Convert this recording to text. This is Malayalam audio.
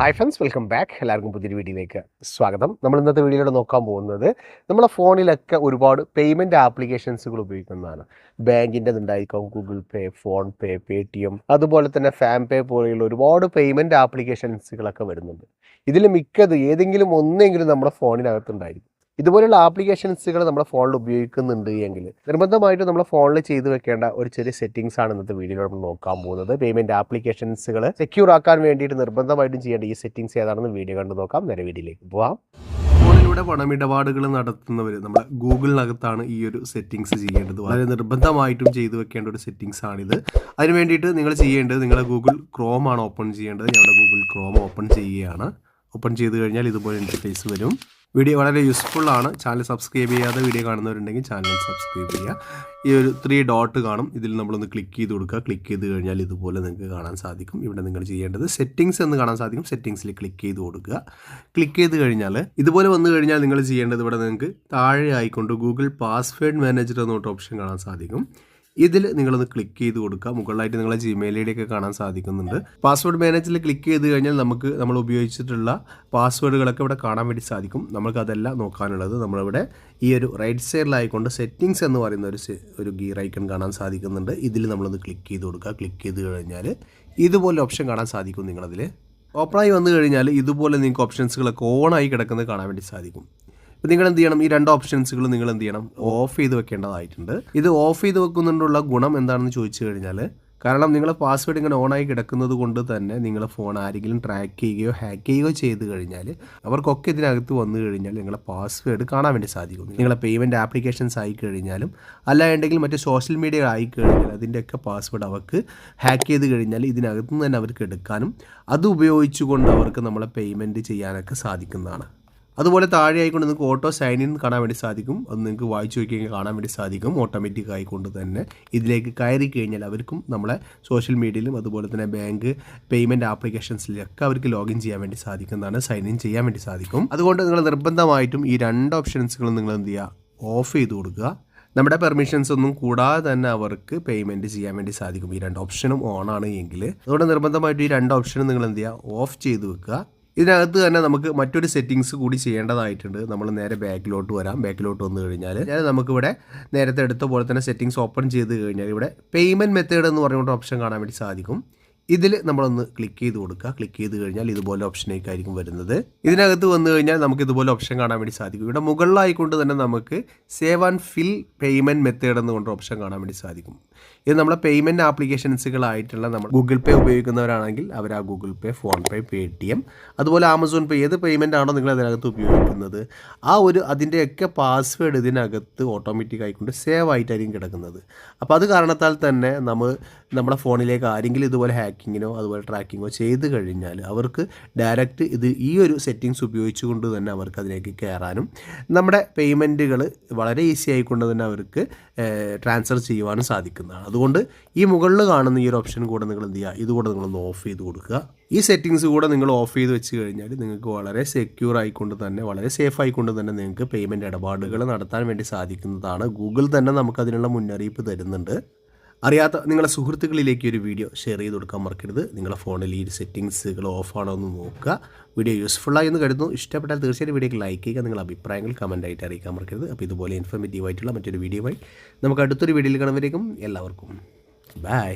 ഹായ് ഫ്രണ്ട്സ് വെൽക്കം ബാക്ക് എല്ലാവർക്കും പുതിയൊരു വീഡിയോയിലേക്ക് സ്വാഗതം. നമ്മൾ ഇന്നത്തെ വീഡിയോയിലൂടെ നോക്കാൻ പോകുന്നത് നമ്മളെ ഫോണിലൊക്കെ ഒരുപാട് പേയ്മെന്റ് ആപ്ലിക്കേഷൻസുകൾ ഉപയോഗിക്കുന്നതാണ്. ബാങ്കിന്റെ ഉണ്ടായിരിക്കും Google Pay PhonePe Paytm അതുപോലെ തന്നെ ഫാം പേ പോലെയുള്ള ഒരുപാട് പേയ്മെന്റ് ആപ്ലിക്കേഷൻസുകളൊക്കെ വരുന്നുണ്ട്. ഇതിൽ മിക്കത് ഏതെങ്കിലും ഒന്നെങ്കിലും നമ്മുടെ ഫോണിനകത്തുണ്ടായിരിക്കും. ഇതുപോലുള്ള ആപ്ലിക്കേഷൻസുകൾ നമ്മുടെ ഫോണിൽ ഉപയോഗിക്കുന്നുണ്ട് എങ്കിൽ നിർബന്ധമായിട്ടും നമ്മുടെ ഫോണിൽ ചെയ്തു വെക്കേണ്ട ഒരു ചെറിയ സെറ്റിംഗ്സ് ആണ് ഇന്നത്തെ വീഡിയോയിൽ നമ്മൾ നോക്കാൻ പോകുന്നത്. പേയ്മെന്റ് ആപ്ലിക്കേഷൻസുകൾ സെക്യൂർ ആക്കാൻ വേണ്ടിയിട്ട് നിർബന്ധമായിട്ടും ചെയ്യേണ്ട ഈ സെറ്റിംഗ്സ് ഏതാണെന്ന് വീഡിയോ കണ്ട് നോക്കാം. നേരെ വീഡിയോയിലേക്ക് പോവാം. ഫോണിലൂടെ പണമിടപാടുകൾ നടത്തുന്നവർ നമ്മുടെ ഗൂഗിളിനകത്താണ് ഈ ഒരു സെറ്റിംഗ്സ് ചെയ്യേണ്ടത്. വളരെ നിർബന്ധമായിട്ടും ചെയ്തു വെക്കേണ്ട ഒരു സെറ്റിംഗ്സ് ആണിത്. അതിന് വേണ്ടിയിട്ട് നിങ്ങൾ ചെയ്യേണ്ടത് നിങ്ങളെ ഗൂഗിൾ ക്രോം ആണ് ഓപ്പൺ ചെയ്യേണ്ടത്. ഞങ്ങളുടെ ഗൂഗിൾ ക്രോം ഓപ്പൺ ചെയ്യുകയാണ്. ഓപ്പൺ ചെയ്ത് കഴിഞ്ഞാൽ ഇതുപോലെ ഇന്റർഫേസ് വരും. വീഡിയോ വളരെ യൂസ്ഫുൾ ആണ്. ചാനൽ സബ്സ്ക്രൈബ് ചെയ്യാതെ വീഡിയോ കാണുന്നവരുണ്ടെങ്കിൽ ചാനൽ സബ്സ്ക്രൈബ് ചെയ്യുക. ഈ ഒരു ത്രീ ഡോട്ട് കാണും. ഇതിൽ നമ്മളൊന്ന് ക്ലിക്ക് ചെയ്ത് കൊടുക്കുക. ക്ലിക്ക് ചെയ്ത് കഴിഞ്ഞാൽ ഇതുപോലെ നിങ്ങൾക്ക് കാണാൻ സാധിക്കും. ഇവിടെ നിങ്ങൾ ചെയ്യേണ്ടത് സെറ്റിംഗ്സ് എന്ന് കാണാൻ സാധിക്കും. സെറ്റിംഗ്സിൽ ക്ലിക്ക് ചെയ്ത് കൊടുക്കുക. ക്ലിക്ക് ചെയ്ത് കഴിഞ്ഞാൽ ഇതുപോലെ വന്നു കഴിഞ്ഞാൽ നിങ്ങൾ ചെയ്യേണ്ടത് ഇവിടെ നിങ്ങൾക്ക് താഴെ ആയിക്കൊണ്ട് ഗൂഗിൾ പാസ്വേഡ് മാനേജർ എന്നോട്ട് ഓപ്ഷൻ കാണാൻ സാധിക്കും. ഇതിൽ നിങ്ങളൊന്ന് ക്ലിക്ക് ചെയ്ത് കൊടുക്കുക മുകളിലായിട്ട് നിങ്ങളെ ജിമെയിൽ ഐ ഡി ഒക്കെ കാണാൻ സാധിക്കുന്നുണ്ട്. പാസ്വേഡ് മാനേജറിൽ ക്ലിക്ക് ചെയ്ത് കഴിഞ്ഞാൽ നമുക്ക് നമ്മൾ ഉപയോഗിച്ചിട്ടുള്ള പാസ്വേഡുകളൊക്കെ ഇവിടെ കാണാൻ വേണ്ടി സാധിക്കും. നമുക്ക് അതെല്ലാം നോക്കാനുള്ളത്. നമ്മളിവിടെ ഈ ഒരു റൈറ്റ് സൈഡിലായിക്കൊണ്ട് സെറ്റിങ്സ് എന്ന് പറയുന്ന ഒരു ഒരു ഗിയർ ഐക്കൺ കാണാൻ സാധിക്കുന്നുണ്ട്. ഇതിൽ നമ്മളൊന്ന് ക്ലിക്ക് ചെയ്ത് കൊടുക്കുക. ക്ലിക്ക് ചെയ്ത് കഴിഞ്ഞാൽ ഇതുപോലെ ഓപ്ഷൻ കാണാൻ സാധിക്കും നിങ്ങളതിൽ ഓപ്പണായി വന്നു കഴിഞ്ഞാൽ ഇതുപോലെ നിങ്ങൾക്ക് ഓപ്ഷൻസുകളൊക്കെ ഓണായി കിടക്കുന്നത് കാണാൻ വേണ്ടി സാധിക്കും. ഇപ്പം നിങ്ങൾ എന്ത് ചെയ്യണം? ഈ രണ്ട് ഓപ്ഷൻസുകൾ നിങ്ങൾ എന്ത് ചെയ്യണം? ഓഫ് ചെയ്ത് വെക്കേണ്ടതായിട്ടുണ്ട്. ഇത് ഓഫ് ചെയ്ത് വെക്കുന്നുണ്ടുള്ള ഗുണം എന്താണെന്ന് ചോദിച്ചു കഴിഞ്ഞാൽ കാരണം നിങ്ങൾ പാസ്വേഡ് ഇങ്ങനെ ഓണായി കിടക്കുന്നത് കൊണ്ട് തന്നെ നിങ്ങളുടെ ഫോൺ ആരെങ്കിലും ട്രാക്ക് ചെയ്യുകയോ ഹാക്ക് ചെയ്യുകയോ ചെയ്ത് കഴിഞ്ഞാൽ അവർക്കൊക്കെ ഇതിനകത്ത് വന്നു കഴിഞ്ഞാൽ നിങ്ങളുടെ പാസ്വേഡ് കാണാൻ വേണ്ടി സാധിക്കും. നിങ്ങളുടെ പേയ്മെന്റ് ആപ്ലിക്കേഷൻസ് ആയി കഴിഞ്ഞാലും അല്ലാണ്ടെങ്കിൽ മറ്റ് സോഷ്യൽ മീഡിയ ആയി കഴിഞ്ഞാൽ അതിന്റെയൊക്കെ പാസ്വേഡ് അവർക്ക് ഹാക്ക് ചെയ്ത് കഴിഞ്ഞാൽ ഇതിനകത്ത് നിന്ന് തന്നെ അവർക്ക് എടുക്കാനും അത് ഉപയോഗിച്ചുകൊണ്ട് അവർക്ക് നമ്മളെ പേയ്മെന്റ് ചെയ്യാനൊക്കെ സാധിക്കുന്നതാണ്. അതുപോലെ താഴെ ആയിക്കൊണ്ട് നിങ്ങൾക്ക് ഓട്ടോ സൈൻ ഇൻ കാണാൻ വേണ്ടി സാധിക്കും. അത് നിങ്ങൾക്ക് വായിച്ചു നോക്കിയെങ്കിൽ കാണാൻ വേണ്ടി സാധിക്കും. ഓട്ടോമാറ്റിക് ആയിക്കൊണ്ട് തന്നെ ഇതിലേക്ക് കയറി കഴിഞ്ഞാൽ അവർക്കും നമ്മളെ സോഷ്യൽ മീഡിയയിലും അതുപോലെ തന്നെ ബാങ്ക് പേയ്മെന്റ് ആപ്ലിക്കേഷൻസിലൊക്കെ അവർക്ക് ലോഗിൻ ചെയ്യാൻ വേണ്ടി സാധിക്കുന്നതാണ്. സൈൻ ഇൻ ചെയ്യാൻ വേണ്ടി സാധിക്കും. അതുകൊണ്ട് നിങ്ങൾ നിർബന്ധമായിട്ടും ഈ രണ്ട് ഓപ്ഷൻസുകളും നിങ്ങൾ എന്ത് ചെയ്യുക? ഓഫ് ചെയ്ത് കൊടുക്കുക. നമ്മുടെ പെർമിഷൻസ് ഒന്നും കൂടാതെ തന്നെ അവർക്ക് പേയ്മെന്റ് ചെയ്യാൻ വേണ്ടി സാധിക്കും. ഈ രണ്ട് ഓപ്ഷനും ഓൺ ആണ് എങ്കിൽ. അതുകൊണ്ട് നിർബന്ധമായിട്ടും ഈ രണ്ട് ഓപ്ഷനും നിങ്ങൾ എന്ത് ചെയ്യുക? ഓഫ് ചെയ്ത് വെക്കുക. ഇതിനകത്ത് തന്നെ നമുക്ക് മറ്റൊരു സെറ്റിങ്സ് കൂടി ചെയ്യേണ്ടതായിട്ടുണ്ട്. നമ്മൾ നേരെ ബാക്കിലോട്ട് വരാം. ബാക്കിലോട്ട് വന്നു കഴിഞ്ഞാൽ ഞാൻ നമുക്കിവിടെ നേരത്തെ എടുത്ത പോലെ തന്നെ സെറ്റിങ്സ് ഓപ്പൺ ചെയ്ത് കഴിഞ്ഞാൽ ഇവിടെ പേയ്മെന്റ് മെത്തേഡ് എന്ന് പറഞ്ഞുകൊണ്ട് ഓപ്ഷൻ കാണാൻ വേണ്ടി സാധിക്കും. ഇതിൽ നമ്മളൊന്ന് ക്ലിക്ക് ചെയ്ത് കൊടുക്കുക. ക്ലിക്ക് ചെയ്ത് കഴിഞ്ഞാൽ ഇതുപോലെ ഓപ്ഷനേക്കായിരിക്കും വരുന്നത്. ഇതിനകത്ത് വന്നു കഴിഞ്ഞാൽ നമുക്ക് ഇതുപോലെ ഓപ്ഷൻ കാണാൻ വേണ്ടി സാധിക്കും. ഇവിടെ മുകളിലായിക്കൊണ്ട് തന്നെ നമുക്ക് save and fill payment method എന്ന് കൊണ്ട് ഓപ്ഷൻ കാണാൻ വേണ്ടി സാധിക്കും. ഇത് നമ്മളെ പേയ്മെന്റ് ആപ്ലിക്കേഷൻസുകളായിട്ടുള്ള നമ്മൾ ഗൂഗിൾ പേ ഉപയോഗിക്കുന്നവരാണെങ്കിൽ അവർ ആ Google Pay PhonePe Paytm അതുപോലെ ആമസോൺ പേ ഏത് പേയ്മെന്റ് ആണോ നിങ്ങൾ അതിനകത്ത് ഉപയോഗിക്കുന്നത് ആ ഒരു അതിന്റെയൊക്കെ പാസ്വേഡ് ഇതിനകത്ത് ഓട്ടോമാറ്റിക് ആയിക്കൊണ്ട് സേവ് ആയിട്ടായിരിക്കും കിടക്കുന്നത്. അപ്പോൾ അത് കാരണത്താൽ തന്നെ നമ്മൾ നമ്മുടെ ഫോണിലേക്ക് ആരെങ്കിലും ഇതുപോലെ ഹാക്കിങ്ങിനോ അതുപോലെ ട്രാക്കിങ്ങോ ചെയ്ത് കഴിഞ്ഞാൽ അവർക്ക് ഡയറക്റ്റ് ഇത് ഈ ഒരു സെറ്റിങ്സ് ഉപയോഗിച്ചുകൊണ്ട് തന്നെ അവർക്ക് അതിലേക്ക് കയറാനും നമ്മുടെ പേയ്മെന്റുകൾ വളരെ ഈസി ആയിക്കൊണ്ട് തന്നെ അവർക്ക് ട്രാൻസ്ഫർ ചെയ്യുവാനും സാധിക്കുന്നതാണ്. അതുകൊണ്ട് ഈ മുകളിൽ കാണുന്ന ഈ ഒരു ഓപ്ഷൻ കൂടെ നിങ്ങൾ എന്ത് ചെയ്യുക? ഇതുകൂടെ നിങ്ങളൊന്ന് ഓഫ് ചെയ്ത് കൊടുക്കുക. ഈ സെറ്റിങ്സ് കൂടെ നിങ്ങൾ ഓഫ് ചെയ്ത് വെച്ച് കഴിഞ്ഞാൽ നിങ്ങൾക്ക് വളരെ സെക്യൂർ ആയിക്കൊണ്ട് തന്നെ വളരെ സേഫ് ആയിക്കൊണ്ട് തന്നെ നിങ്ങൾക്ക് പേയ്മെന്റ് ഇടപാടുകൾ നടത്താൻ വേണ്ടി സാധിക്കുന്നതാണ്. ഗൂഗിൾ തന്നെ നമുക്കതിനുള്ള മുന്നറിയിപ്പ് തരുന്നുണ്ട്. അറിയാത്ത നിങ്ങളുടെ സുഹൃത്തുക്കളിലേക്ക് ഒരു വീഡിയോ ഷെയർ ചെയ്ത് കൊടുക്കാൻ മറക്കരുത്. നിങ്ങളുടെ ഫോണിൽ ഈ സെറ്റിങ്സുകൾ ഓഫാണോ എന്ന് നോക്കുക. വീഡിയോ യൂസ്ഫുള്ളായി എന്ന് കരുതുന്നു. ഇഷ്ടപ്പെട്ടാൽ തീർച്ചയായും വീഡിയോക്ക് ലൈക്ക് ചെയ്യുക. നിങ്ങളുടെ അഭിപ്രായങ്ങൾ കമന്റായിട്ട് അറിയിക്കാൻ മറക്കരുത്. അപ്പോൾ ഇതുപോലെ ഇൻഫോർമേറ്റീവ് ആയിട്ടുള്ള മറ്റൊരു വീഡിയോ ആയി നമുക്ക് അടുത്തൊരു വീഡിയോയിൽ കാണുമ്പോഴേക്കും എല്ലാവർക്കും ബൈ